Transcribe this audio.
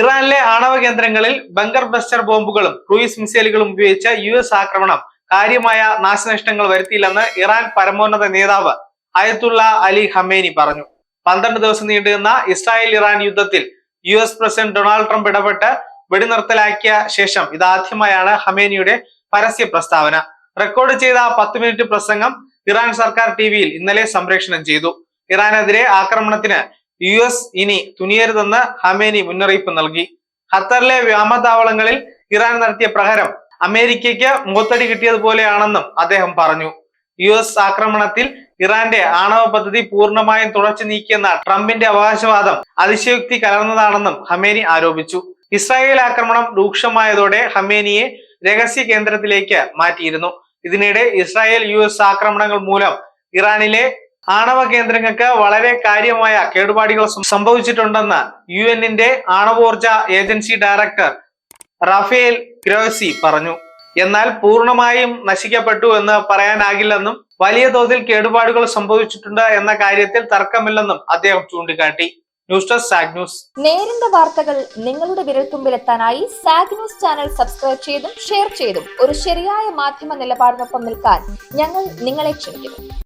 ഇറാനിലെ ആണവ കേന്ദ്രങ്ങളിൽ ബങ്കർ ബസ്റ്റർ ബോംബുകളും ക്രൂയിസ് മിസൈലുകളും ഉപയോഗിച്ച യു എസ് ആക്രമണം. കാര്യമായ നാശനഷ്ടങ്ങൾ വരുത്തിയില്ലെന്ന് ഇറാൻ പരമോന്നത നേതാവ് അയത്തുള്ള അലി ഹമേനി പറഞ്ഞു. പന്ത്രണ്ട് ദിവസം നീണ്ടുനിന്ന ഇസ്രായേൽ ഇറാൻ യുദ്ധത്തിൽ U S president Donald Trump ഇടപെട്ട് വെടിനിർത്തലാക്കിയ ശേഷം ഇതാദ്യമായാണ് ഹമേനിയുടെ പരസ്യ പ്രസ്താവന. റെക്കോർഡ് ചെയ്ത പത്ത് മിനിറ്റ് പ്രസംഗം ഇറാൻ സർക്കാർ ടിവിയിൽ ഇന്നലെ സംപ്രേഷണം ചെയ്തു. ഇറാനെതിരെ ആക്രമണത്തിന് യു എസ് ഇനി തുനിയരുതെന്ന് ഹമേനി മുന്നറിയിപ്പ് നൽകി. ഖത്തറിലെ വ്യോമതാവളങ്ങളിൽ ഇറാൻ നടത്തിയ പ്രഹരം അമേരിക്കയ്ക്ക് മുഖത്തടി കിട്ടിയതുപോലെയാണെന്നും അദ്ദേഹം പറഞ്ഞു. യു എസ് ആക്രമണത്തിൽ ഇറാന്റെ ആണവ പദ്ധതി പൂർണമായും തുടച്ചു നീക്കിയെന്ന ട്രംപിന്റെ അവകാശവാദം അതിശയോക്തി കലർന്നതാണെന്നും ഹമേനി ആരോപിച്ചു. ഇസ്രായേൽ ആക്രമണം രൂക്ഷമായതോടെ ഹമേനിയെ രഹസ്യ കേന്ദ്രത്തിലേക്ക് മാറ്റിയിരുന്നു. ഇതിനിടെ ഇസ്രായേൽ യു ആക്രമണങ്ങൾ മൂലം ഇറാനിലെ ആണവ കേന്ദ്രങ്ങൾക്ക് വളരെ കാര്യമായ കേടുപാടുകൾ സംഭവിച്ചിട്ടുണ്ടെന്ന് യു എന്നിന്റെ ആണവോർജ ഏജൻസി ഡയറക്ടർ റാഫേൽ ഗ്രോസി പറഞ്ഞു. എന്നാൽ പൂർണമായും നശിക്കപ്പെട്ടു എന്ന് പറയാനാകില്ലെന്നും വലിയ തോതിൽ കേടുപാടുകൾ സംഭവിച്ചിട്ടുണ്ട് എന്ന കാര്യത്തിൽ തർക്കമില്ലെന്നും അദ്ദേഹം ചൂണ്ടിക്കാട്ടി. ന്യൂസ് ഡെസ്ക് സാഗ് ന്യൂസ്. നേരിന്റെ വാർത്തകൾ നിങ്ങളുടെ വിരൽത്തുമ്പിലെത്താനായി സാഗ് ന്യൂസ് ചാനൽ സബ്സ്ക്രൈബ് ചെയ്തും ഷെയർ ചെയ്തും ഒരു ശരിയായ മാധ്യമ നിലപാടിനൊപ്പം നിൽക്കാൻ ഞങ്ങൾ നിങ്ങളെ ക്ഷണിക്കുന്നു.